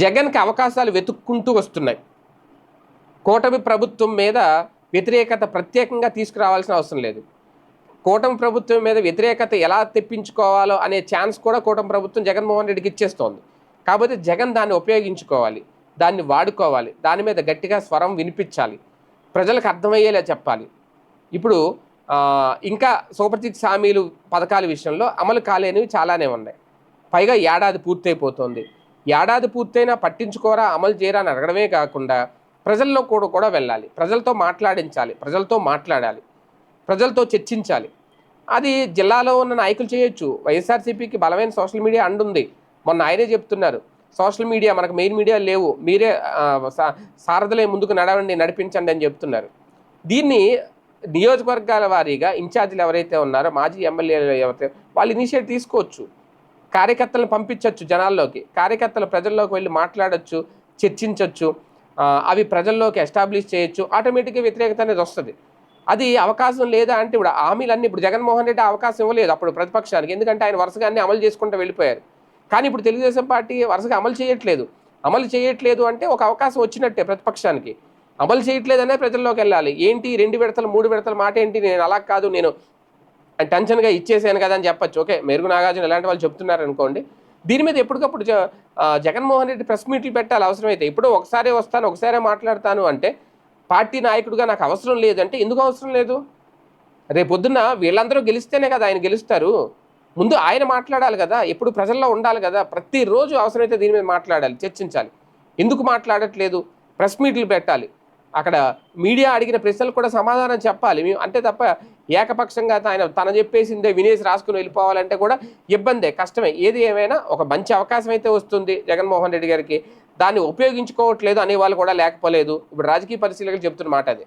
జగన్కి అవకాశాలు వెతుక్కుంటూ వస్తున్నాయి. కూటమి ప్రభుత్వం మీద వ్యతిరేకత ప్రత్యేకంగా తీసుకురావాల్సిన అవసరం లేదు. కూటమి ప్రభుత్వం మీద వ్యతిరేకత ఎలా తెప్పించుకోవాలో అనే ఛాన్స్ కూడా కూటమి ప్రభుత్వం జగన్మోహన్ రెడ్డికి ఇచ్చేస్తోంది. కాకపోతే జగన్ దాన్ని ఉపయోగించుకోవాలి దాన్ని వాడుకోవాలి దాని మీద గట్టిగా స్వరం వినిపించాలి ప్రజలకు అర్థమయ్యేలా చెప్పాలి. ఇప్పుడు ఇంకా సూపర్ సిక్స్ హామీలు పథకాల విషయంలో అమలు కాలేనివి చాలానే ఉన్నాయి. పైగా ఏడాది పూర్తయిపోతుంది. ఏడాది పూర్తయినా పట్టించుకోరా అమలు చేయరా అని అడగడమే కాకుండా ప్రజల్లో కూడా కూడా వెళ్ళాలి. ప్రజలతో మాట్లాడించాలి. ప్రజలతో మాట్లాడాలి. ప్రజలతో చర్చించాలి. అది జిల్లాలో ఉన్న నాయకులు చేయొచ్చు. వైఎస్ఆర్సీపీకి బలమైన సోషల్ మీడియా అండుంది మొన్న ఆయనే చెప్తున్నారు. సోషల్ మీడియా మనకు మెయిన్ మీడియా లేవు. మీరే సారథులే ముందుకు నడవండి నడిపించండి అని చెప్తున్నారు. దీన్ని నియోజకవర్గాల వారీగా ఇన్ఛార్జీలు ఎవరైతే ఉన్నారో మాజీ ఎమ్మెల్యేలు ఎవరైతే వాళ్ళు ఇనిషియేట్ తీసుకోవచ్చు. కార్యకర్తలను పంపించవచ్చు జనాల్లోకి. కార్యకర్తలు ప్రజల్లోకి వెళ్ళి మాట్లాడొచ్చు చర్చించవచ్చు అవి ప్రజల్లోకి ఎస్టాబ్లిష్ చేయొచ్చు. ఆటోమేటిక్గా వ్యతిరేకత అనేది వస్తుంది. అది అవకాశం లేదా అంటే ఇప్పుడు హామీలన్నీ ఇప్పుడు జగన్మోహన్ రెడ్డి అవకాశం ఇవ్వలేదు అప్పుడు ప్రతిపక్షానికి. ఎందుకంటే ఆయన వరుసగా అన్ని అమలు చేసుకుంటూ వెళ్ళిపోయారు. కానీ ఇప్పుడు తెలుగుదేశం పార్టీ వరుసగా అమలు చేయట్లేదు. అమలు చేయట్లేదు అంటే ఒక అవకాశం వచ్చినట్టే ప్రతిపక్షానికి. అమలు చేయట్లేదనే ప్రజల్లోకి వెళ్ళాలి. ఏంటి రెండు విడతలు మూడు విడతల మాట ఏంటి? నేను అలా కాదు నేను టెన్షన్గా ఇచ్చేసాను కదా అని చెప్పచ్చు. ఓకే మెరుగు నాగార్జున ఇలాంటి వాళ్ళు చెప్తున్నారు అనుకోండి. దీని మీద ఎప్పటికప్పుడు జ- జగన్మోహన్ రెడ్డి ప్రెస్ మీట్లు పెట్టాలి అవసరమైతే ఇప్పుడు ఒకసారి వస్తాను ఒకసారి మాట్లాడతాను అంటే పార్టీ నాయకుడిగా నాకు అవసరం లేదంటే ఎందుకు అవసరం లేదు? రేపొద్దున వీళ్ళందరూ గెలిస్తేనే కదా ఆయన గెలుస్తారు. ముందు ఆయన మాట్లాడాలి కదా ఎప్పుడు ప్రజల్లో ఉండాలి కదా ప్రతిరోజు అవసరమైతే దీని మీద మాట్లాడాలి చర్చించాలి. ఎందుకు మాట్లాడట్లేదు? ప్రెస్ మీట్లు పెట్టాలి. అక్కడ మీడియా అడిగిన ప్రశ్నలకు కూడా సమాధానం చెప్పాలి. మేము అంటే తప్ప ఏకపక్షంగా ఆయన తన చెప్పేసిందే వినేసి రాసుకుని వెళ్ళిపోవాలంటే కూడా ఇబ్బందే కష్టమే. ఏది ఏమైనా ఒక మంచి అవకాశం అయితే వస్తుంది జగన్మోహన్ రెడ్డి గారికి. దాన్ని ఉపయోగించుకోవట్లేదు అనే వాళ్ళు కూడా లేకపోలేదు. ఇప్పుడు రాజకీయ పరిశీలకులు చెప్తున్న మాట అది.